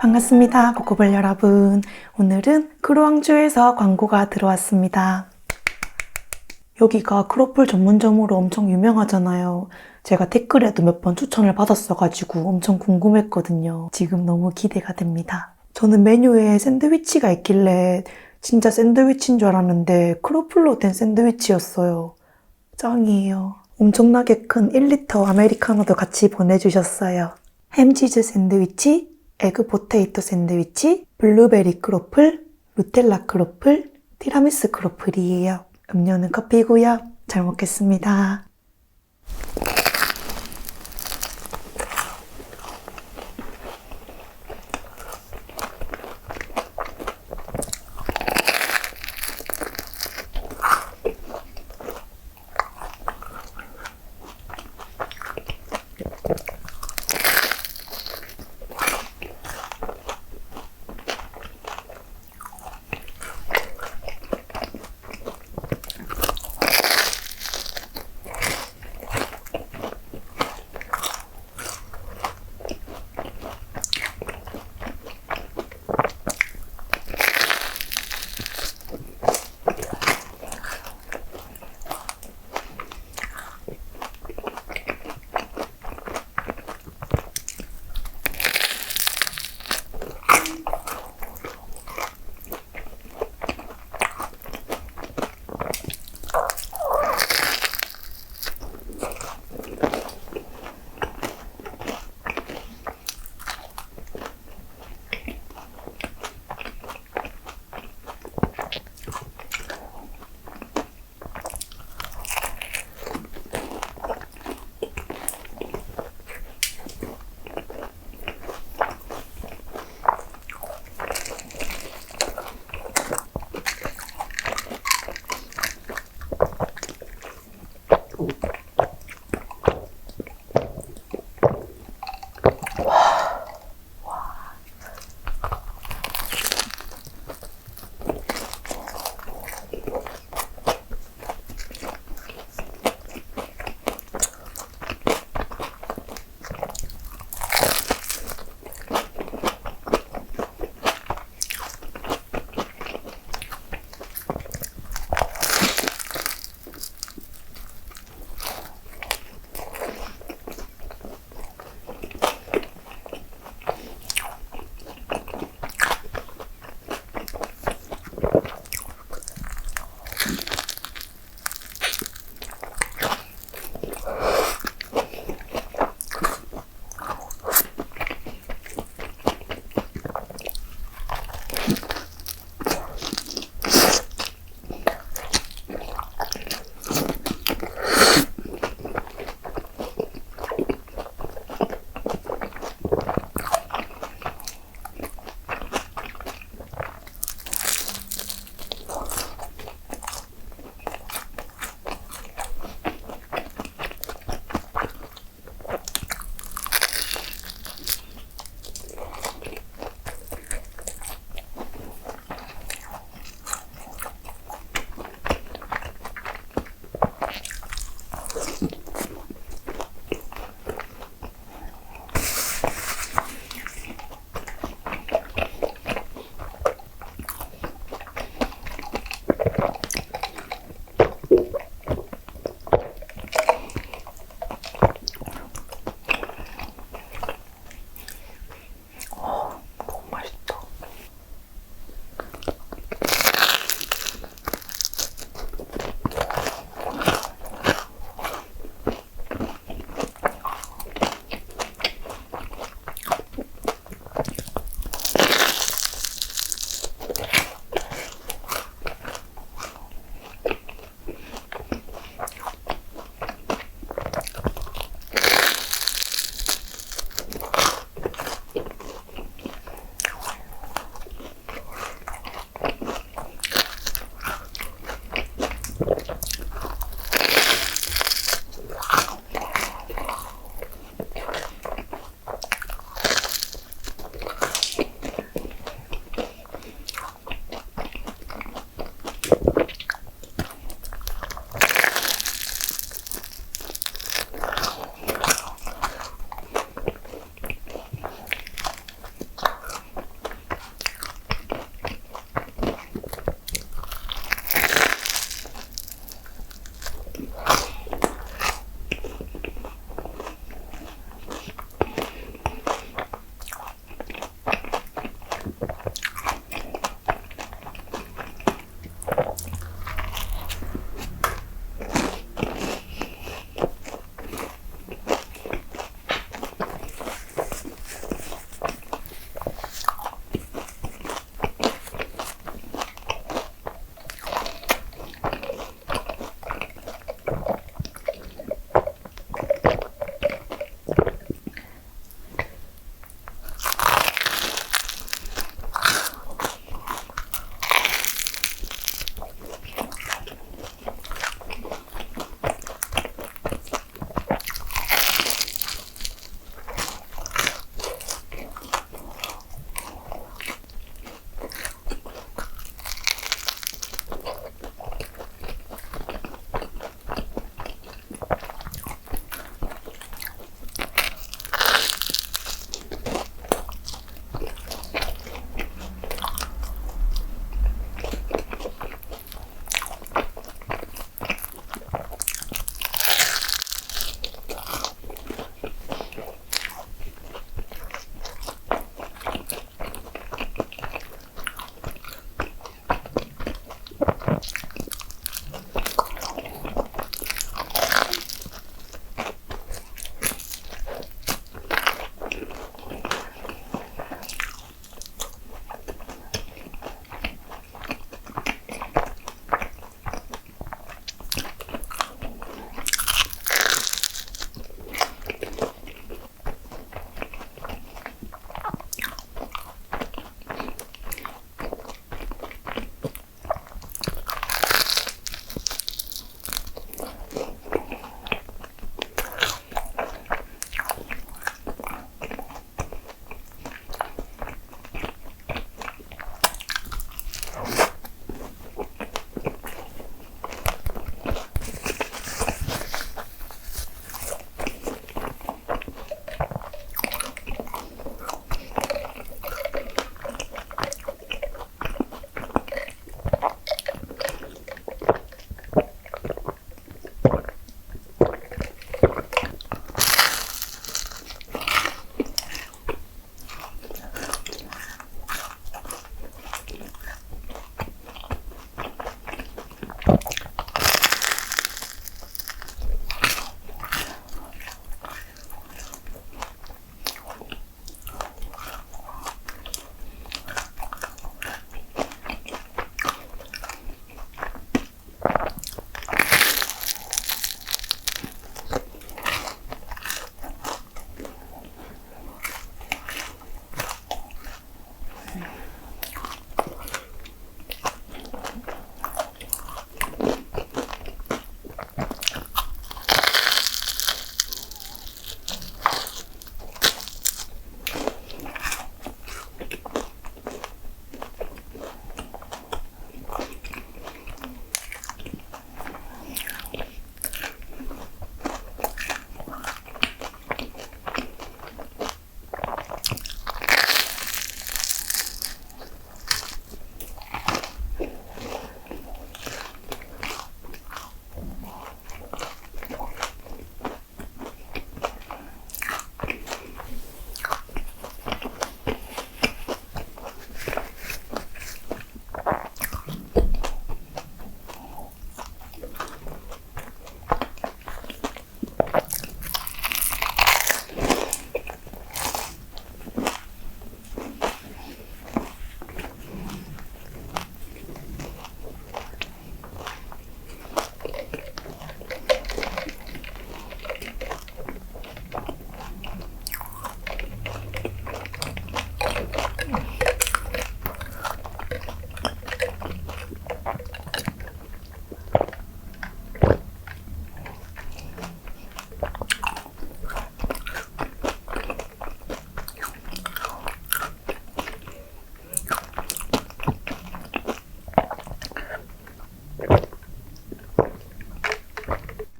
반갑습니다. 코코볼 여러분. 오늘은 크루왕주에서 광고가 들어왔습니다. 여기가 크로플 전문점으로 엄청 유명하잖아요. 제가 댓글에도 몇 번 추천을 받았어가지고 엄청 궁금했거든요. 지금 너무 기대가 됩니다. 저는 메뉴에 샌드위치가 있길래 진짜 샌드위치인 줄 알았는데 크로플로 된 샌드위치였어요. 짱이에요. 엄청나게 큰 1리터 아메리카노도 같이 보내주셨어요. 햄치즈 샌드위치, 에그 포테이토 샌드위치, 블루베리 크로플, 누텔라 크로플, 티라미수 크로플이에요. 음료는 커피고요. 잘 먹겠습니다.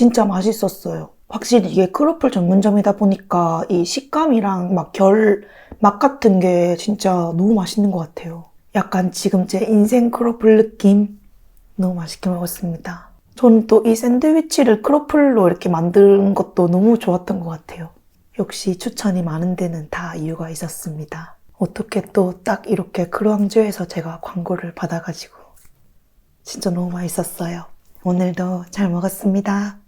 진짜 맛있었어요. 확실히 이게 크로플 전문점이다 보니까 이 식감이랑 막 결 맛 같은 게 진짜 너무 맛있는 것 같아요. 약간 지금 제 인생 크로플 느낌 너무 맛있게 먹었습니다. 저는 또 이 샌드위치를 크로플로 이렇게 만든 것도 너무 좋았던 것 같아요. 역시 추천이 많은 데는 다 이유가 있었습니다. 어떻게 또 딱 이렇게 크루앙주에서 제가 광고를 받아가지고 진짜 너무 맛있었어요. 오늘도 잘 먹었습니다.